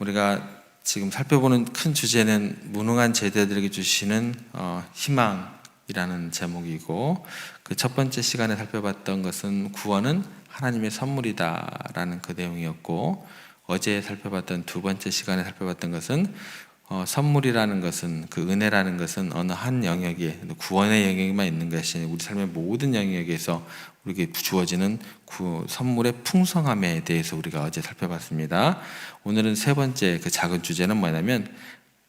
우리가 지금 살펴보는 큰 주제는 무능한 제자들에게 주시는 어, 희망이라는 제목이고 그 첫 번째 시간에 살펴봤던 것은 구원은 하나님의 선물이다라는 그 내용이었고 어제 살펴봤던 두 번째 시간에 살펴봤던 것은 어, 선물이라는 것은 그 은혜라는 것은 어느 한 영역에 구원의 영역에만 있는 것이 아니라 우리 삶의 모든 영역에서 우리에게 주어지는 구, 선물의 풍성함에 대해서 우리가 어제 살펴봤습니다. 오늘은 세 번째 그 작은 주제는 뭐냐면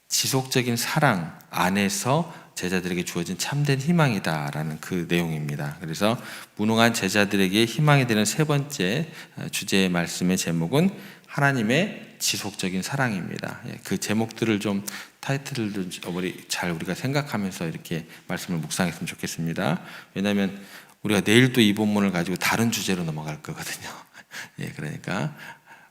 지속적인 사랑 안에서 제자들에게 주어진 참된 희망이다라는 그 내용입니다. 그래서 무능한 제자들에게 희망이 되는 세 번째 어, 주제의 말씀의 제목은 하나님의 지속적인 사랑입니다. 예, 그 제목들을 좀 타이틀을 좀 우리 잘 우리가 생각하면서 이렇게 말씀을 묵상했으면 좋겠습니다. 왜냐하면 우리가 내일 또 이 본문을 가지고 다른 주제로 넘어갈 거거든요. 예, 그러니까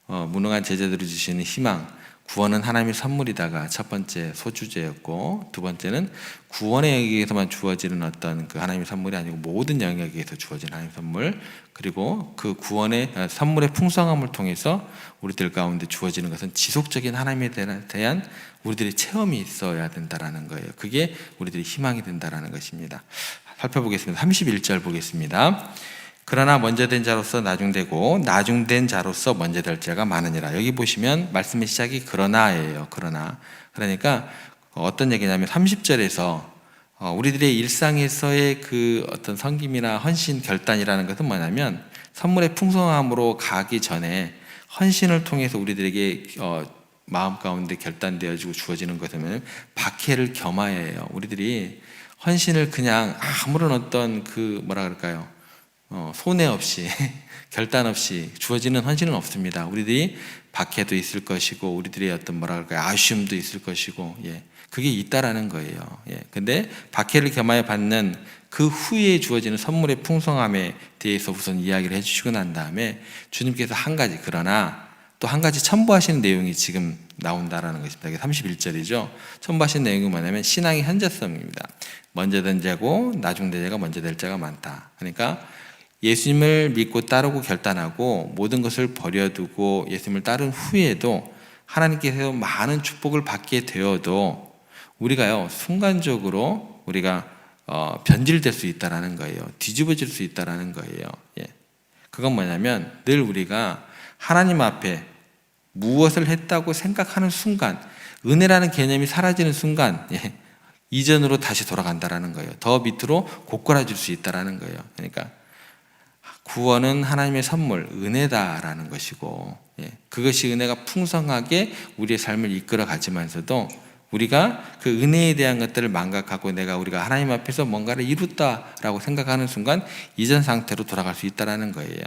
어, 무능한 제자들이 주시는 희망, 구원은 하나님의 선물이다가 첫 번째 소주제였고 두 번째는 구원의 영역에서만 주어지는 어떤 그 하나님의 선물이 아니고 모든 영역에서 주어진 하나님의 선물 그리고 그 구원의 아, 선물의 풍성함을 통해서 우리들 가운데 주어지는 것은 지속적인 하나님에 대한- 우리들의 체험이 있어야 된다라는 거예요. 그게 우리들의 희망이 된다라는 것입니다. 살펴보겠습니다. 31절 보겠습니다. 그러나 먼저 된 자로서 나중되고 나중된 자로서 먼저 될 자가 많으니라. 여기 보시면 말씀의 시작이 그러나예요. 그러나. 그러니까 어떤 얘기냐면 30절에서 어, 우리들의 일상에서의 그 어떤 섬김이나 헌신 결단이라는 것은 뭐냐면 선물의 풍성함으로 가기 전에 헌신을 통해서 우리들에게 어, 마음 가운데 결단되어지고 주어지는 것은 박해를 겸하여요. 우리들이 헌신을 그냥 아무런 어떤 그 뭐라 그럴까요? 어, 손해 없이 결단 없이 주어지는 헌신은 없습니다. 우리들이 박해도 있을 것이고 우리들의 어떤 뭐라 그럴까요? 아쉬움도 있을 것이고 예. 그게 있다라는 거예요. 예. 근데 박해를 겸하여 받는 그 후에 주어지는 선물의 풍성함에 대해서 우선 이야기를 해 주시고 난 다음에 주님께서 한 가지 그러나 또 한 가지 첨부하시는 내용이 지금 나온다라는 것입니다. 이게 31절이죠. 첨부하신 내용이 뭐냐면 신앙의 현재성입니다. 먼저 된 자고 나중 된 자가 먼저 될 자가 많다. 그러니까 예수님을 믿고 따르고 결단하고 모든 것을 버려두고 예수님을 따른 후에도 하나님께서 많은 축복을 받게 되어도 우리가요 순간적으로 우리가 어, 변질될 수 있다라는 거예요. 뒤집어질 수 있다라는 거예요. 예. 그건 뭐냐면 늘 우리가 하나님 앞에 무엇을 했다고 생각하는 순간 은혜라는 개념이 사라지는 순간 예, 이전으로 다시 돌아간다라는 거예요. 더 밑으로 고꾸라질 수 있다라는 거예요. 그러니까 구원은 하나님의 선물, 은혜다라는 것이고, 예, 그것이 은혜가 풍성하게 우리의 삶을 이끌어 가지만서도 우리가 그 은혜에 대한 것들을 망각하고 내가 우리가 하나님 앞에서 뭔가를 이뤘다라고 생각하는 순간 이전 상태로 돌아갈 수 있다라는 거예요.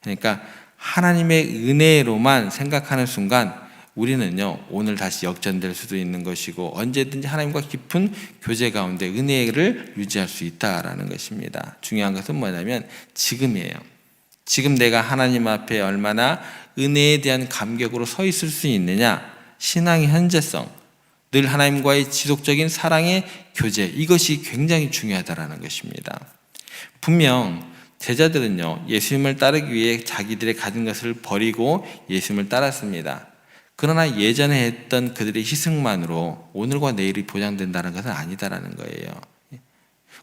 그러니까 하나님의 은혜로만 생각하는 순간 우리는요 오늘 다시 역전될 수도 있는 것이고 언제든지 하나님과 깊은 교제 가운데 은혜를 유지할 수 있다라는 것입니다. 중요한 것은 뭐냐면 지금이에요. 지금 내가 하나님 앞에 얼마나 은혜에 대한 감격으로 서 있을 수 있느냐 신앙의 현재성 늘 하나님과의 지속적인 사랑의 교제 이것이 굉장히 중요하다라는 것입니다. 분명 제자들은요 예수님을 따르기 위해 자기들의 가진 것을 버리고 예수님을 따랐습니다. 그러나 예전에 했던 그들의 희생만으로 오늘과 내일이 보장된다는 것은 아니다라는 거예요.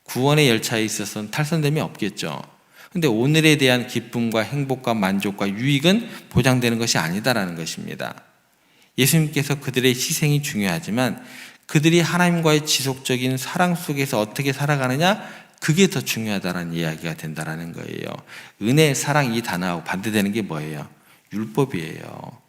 구원의 열차에 있어서는 탈선됨이 없겠죠. 근데 오늘에 대한 기쁨과 행복과 만족과 유익은 보장되는 것이 아니다라는 것입니다. 예수님께서 그들의 희생이 중요하지만 그들이 하나님과의 지속적인 사랑 속에서 어떻게 살아가느냐 그게 더 중요하다는 이야기가 된다라는 거예요. 은혜, 사랑 이 단어하고 반대되는 게 뭐예요? 율법이에요.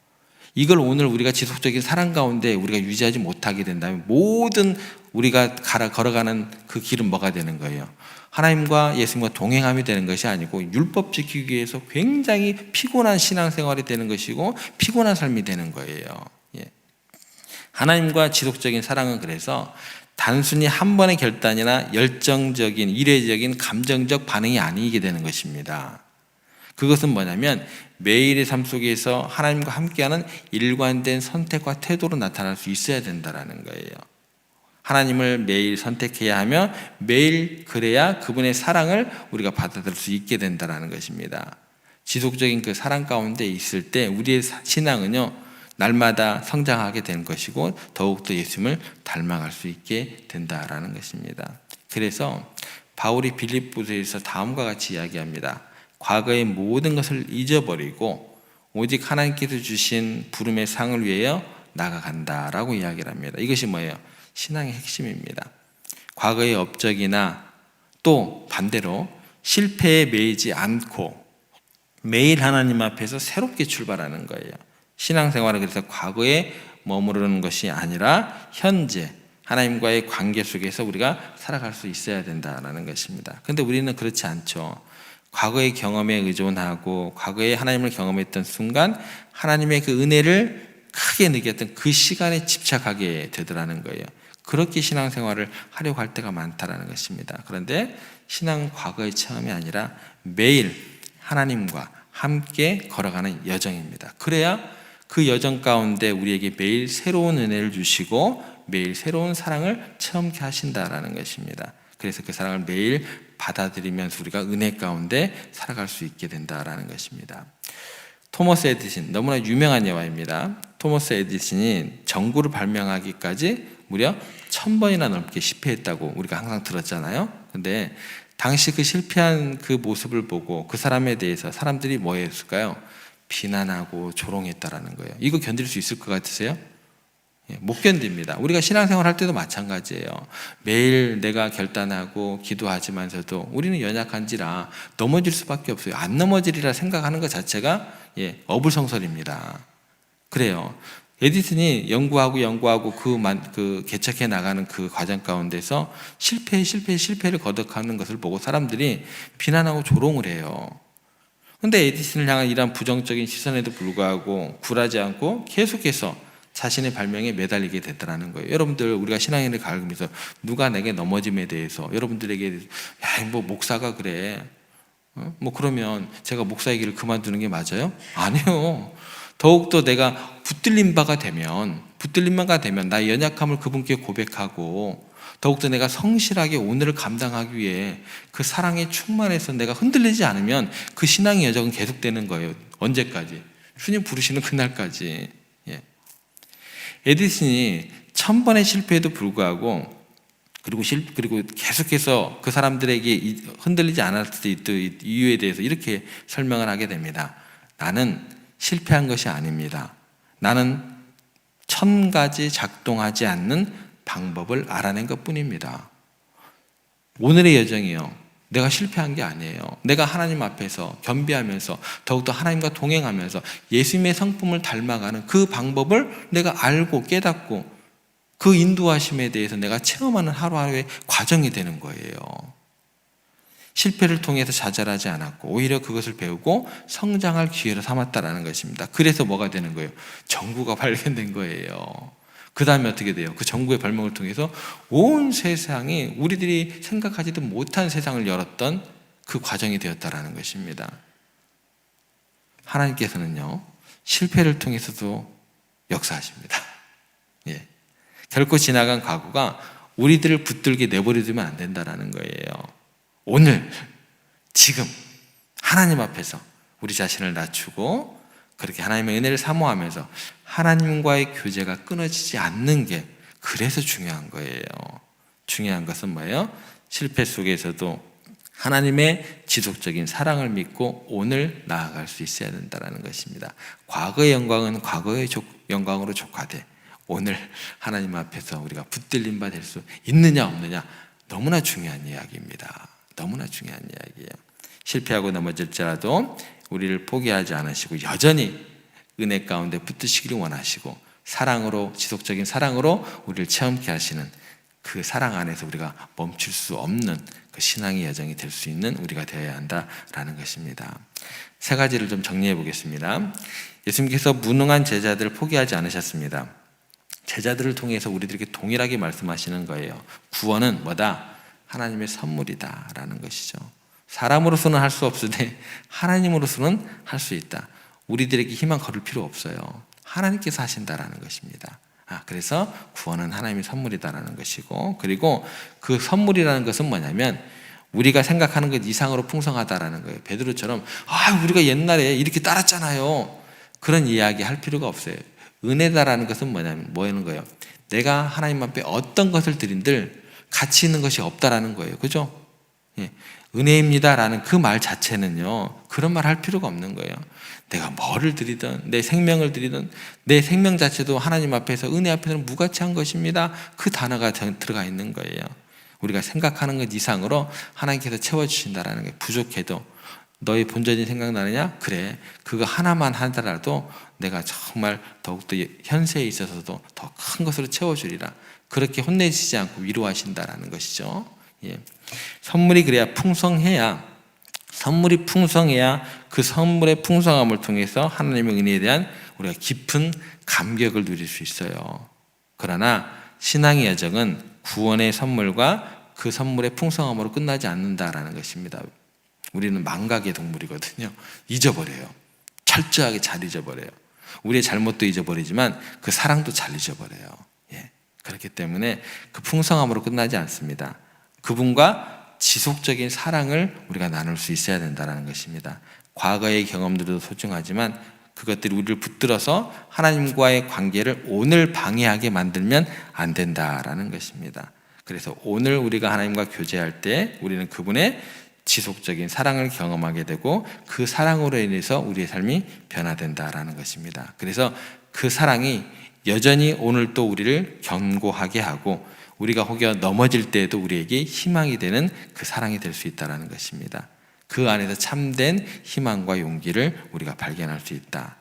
이걸 오늘 우리가 지속적인 사랑 가운데 우리가 유지하지 못하게 된다면 모든 우리가 가라 걸어가는 그 길은 뭐가 되는 거예요? 하나님과 예수님과 동행함이 되는 것이 아니고 율법 지키기 위해서 굉장히 피곤한 신앙생활이 되는 것이고 피곤한 삶이 되는 거예요. 예. 하나님과 지속적인 사랑은 그래서 단순히 한 번의 결단이나 열정적인 일회적인 감정적 반응이 아니게 되는 것입니다. 그것은 뭐냐면 매일의 삶 속에서 하나님과 함께하는 일관된 선택과 태도로 나타날 수 있어야 된다라는 거예요. 하나님을 매일 선택해야 하며 매일 그래야 그분의 사랑을 우리가 받아들일 수 있게 된다라는 것입니다. 지속적인 그 사랑 가운데 있을 때 우리의 신앙은요 날마다 성장하게 되는 것이고 더욱더 예수님을 닮아갈 수 있게 된다라는 것입니다. 그래서 바울이 빌립보서에서 다음과 같이 이야기합니다. 과거의 모든 것을 잊어버리고 오직 하나님께서 주신 부름의 상을 위하여 나아간다라고 이야기를 합니다. 이것이 뭐예요? 신앙의 핵심입니다. 과거의 업적이나 또 반대로 실패에 매이지 않고 매일 하나님 앞에서 새롭게 출발하는 거예요. 신앙생활은 그래서 과거에 머무르는 것이 아니라 현재 하나님과의 관계 속에서 우리가 살아갈 수 있어야 된다라는 것입니다. 근데 우리는 그렇지 않죠. 과거의 경험에 의존하고 과거에 하나님을 경험했던 순간 하나님의 그 은혜를 크게 느꼈던 그 시간에 집착하게 되더라는 거예요. 그렇게 신앙생활을 하려고 할 때가 많다라는 것입니다. 그런데 신앙 과거의 체험이 아니라 매일 하나님과 함께 걸어가는 여정입니다. 그래야 그 여정 가운데 우리에게 매일 새로운 은혜를 주시고 매일 새로운 사랑을 체험케 하신다라는 것입니다. 그래서 그 사랑을 매일 받아들이면서 우리가 은혜 가운데 살아갈 수 있게 된다라는 것입니다. 토머스 에디슨 너무나 유명한 예화입니다. 토머스 에디슨이 전구를 발명하기까지 무려 천 번이나 넘게 실패했다고 우리가 항상 들었잖아요. 근데 당시 그 실패한 그 모습을 보고 그 사람에 대해서 사람들이 뭐 했을까요? 비난하고 조롱했다라는 거예요. 이거 견딜 수 있을 것 같으세요? 예, 못 견딥니다. 우리가 신앙생활 할 때도 마찬가지예요. 매일 내가 결단하고 기도하지만서도 우리는 연약한지라 넘어질 수밖에 없어요. 안 넘어지리라 생각하는 것 자체가 예, 어불성설입니다. 그래요. 에디슨이 연구하고 연구하고 그, 만, 그 개척해 나가는 그 과정 가운데서 실패, 실패, 실패를 거듭하는 것을 보고 사람들이 비난하고 조롱을 해요. 근데 에디슨을 향한 이런 부정적인 시선에도 불구하고 굴하지 않고 계속해서 자신의 발명에 매달리게 됐다는 거예요. 여러분들 우리가 신앙인을 가르면서 누가 내게 넘어짐에 대해서 여러분들에게 야뭐 목사가 그래. 어? 뭐 그러면 제가 목사의 길을 그만두는 게 맞아요? 아니요. 더욱더 내가 붙들린 바가 되면 붙들린 바가 되면 나의 연약함을 그분께 고백하고 더욱더 내가 성실하게 오늘을 감당하기 위해 그 사랑에 충만해서 내가 흔들리지 않으면 그 신앙의 여정은 계속되는 거예요. 언제까지? 주님 부르시는 그날까지. 예. 에디슨이 천 번의 실패에도 불구하고 그리고 실 그리고 계속해서 그 사람들에게 흔들리지 않았을 때 이유에 대해서 이렇게 설명을 하게 됩니다. 나는 실패한 것이 아닙니다. 나는 천 가지 작동하지 않는 방법을 알아낸 것 뿐입니다. 오늘의 여정이요. 내가 실패한 게 아니에요. 내가 하나님 앞에서 겸비하면서 더욱더 하나님과 동행하면서 예수님의 성품을 닮아가는 그 방법을 내가 알고 깨닫고 그 인도하심에 대해서 내가 체험하는 하루하루의 과정이 되는 거예요. 실패를 통해서 좌절하지 않았고 오히려 그것을 배우고 성장할 기회로 삼았다라는 것입니다. 그래서 뭐가 되는 거예요? 정구가 발견된 거예요. 그 다음에 어떻게 돼요? 그 정구의 발명을 통해서 온 세상이 우리들이 생각하지도 못한 세상을 열었던 그 과정이 되었다라는 것입니다. 하나님께서는요, 실패를 통해서도 역사하십니다. 예. 결코 지나간 과거가 우리들을 붙들게 내버려두면 안 된다라는 거예요. 오늘, 지금, 하나님 앞에서 우리 자신을 낮추고 그렇게 하나님의 은혜를 사모하면서 하나님과의 교제가 끊어지지 않는 게 그래서 중요한 거예요. 중요한 것은 뭐예요? 실패 속에서도 하나님의 지속적인 사랑을 믿고 오늘 나아갈 수 있어야 된다는 것입니다. 과거의 영광은 과거의 영광으로 족화돼 오늘 하나님 앞에서 우리가 붙들림 바될 수 있느냐 없느냐 너무나 중요한 이야기입니다. 너무나 중요한 이야기예요. 실패하고 넘어질지라도 우리를 포기하지 않으시고 여전히 은혜 가운데 붙으시기를 원하시고 사랑으로 지속적인 사랑으로 우리를 체험케 하시는 그 사랑 안에서 우리가 멈출 수 없는 그 신앙의 여정이 될 수 있는 우리가 되어야 한다라는 것입니다. 세 가지를 좀 정리해 보겠습니다. 예수님께서 무능한 제자들을 포기하지 않으셨습니다. 제자들을 통해서 우리들에게 동일하게 말씀하시는 거예요. 구원은 뭐다? 하나님의 선물이다라는 것이죠. 사람으로서는 할 수 없으되 하나님으로서는 할 수 있다. 우리들에게 희망 걸을 필요 없어요. 하나님께서 하신다라는 것입니다. 아, 그래서 구원은 하나님의 선물이다라는 것이고, 그리고 그 선물이라는 것은 뭐냐면, 우리가 생각하는 것 이상으로 풍성하다라는 거예요. 베드로처럼, 아, 우리가 옛날에 이렇게 따랐잖아요. 그런 이야기 할 필요가 없어요. 은혜다라는 것은 뭐냐면 뭐하는 거예요? 내가 하나님 앞에 어떤 것을 드린들 가치 있는 것이 없다라는 거예요. 그죠? 예. 은혜입니다라는 그 말 자체는요. 그런 말 할 필요가 없는 거예요. 내가 뭐를 드리든 내 생명을 드리든 내 생명 자체도 하나님 앞에서 은혜 앞에서는 무가치한 것입니다. 그 단어가 들어가 있는 거예요. 우리가 생각하는 것 이상으로 하나님께서 채워주신다라는 게 부족해도 너의 본전이 생각나느냐? 그래. 그거 하나만 하더라도 내가 정말 더욱더 현세에 있어서도 더 큰 것으로 채워주리라. 그렇게 혼내시지 않고 위로하신다라는 것이죠. 예. 선물이 그래야 풍성해야 선물이 풍성해야 그 선물의 풍성함을 통해서 하나님의 은혜에 대한 우리가 깊은 감격을 누릴 수 있어요. 그러나 신앙의 여정은 구원의 선물과 그 선물의 풍성함으로 끝나지 않는다라는 것입니다. 우리는 망각의 동물이거든요. 잊어버려요. 철저하게 잘 잊어버려요. 우리의 잘못도 잊어버리지만 그 사랑도 잘 잊어버려요. 예. 그렇기 때문에 그 풍성함으로 끝나지 않습니다. 그분과 지속적인 사랑을 우리가 나눌 수 있어야 된다는 것입니다. 과거의 경험들도 소중하지만 그것들이 우리를 붙들어서 하나님과의 관계를 오늘 방해하게 만들면 안 된다라는 것입니다. 그래서 오늘 우리가 하나님과 교제할 때 우리는 그분의 지속적인 사랑을 경험하게 되고 그 사랑으로 인해서 우리의 삶이 변화된다라는 것입니다. 그래서 그 사랑이 여전히 오늘 또 우리를 견고하게 하고 우리가 혹여 넘어질 때에도 우리에게 희망이 되는 그 사랑이 될 수 있다라는 것입니다. 그 안에서 참된 희망과 용기를 우리가 발견할 수 있다.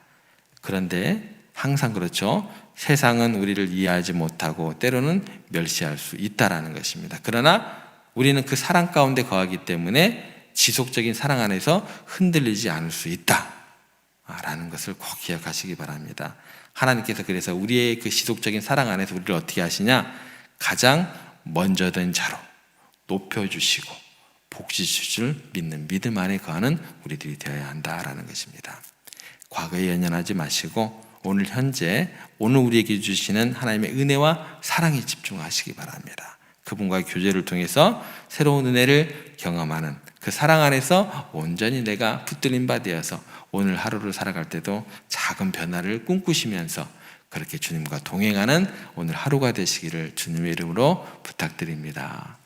그런데 항상 그렇죠. 세상은 우리를 이해하지 못하고 때로는 멸시할 수 있다라는 것입니다. 그러나 우리는 그 사랑 가운데 거하기 때문에 지속적인 사랑 안에서 흔들리지 않을 수 있다. 라는 것을 꼭 기억하시기 바랍니다. 하나님께서 그래서 우리의 그 지속적인 사랑 안에서 우리를 어떻게 하시냐? 가장 먼저 된 자로 높여주시고 복지 주실 믿는 믿음 안에 거하는 우리들이 되어야 한다라는 것입니다. 과거에 연연하지 마시고 오늘 현재 오늘 우리에게 주시는 하나님의 은혜와 사랑에 집중하시기 바랍니다. 그분과의 교제를 통해서 새로운 은혜를 경험하는 그 사랑 안에서 온전히 내가 붙들린 바 되어서 오늘 하루를 살아갈 때도 작은 변화를 꿈꾸시면서 그렇게 주님과 동행하는 오늘 하루가 되시기를 주님의 이름으로 부탁드립니다.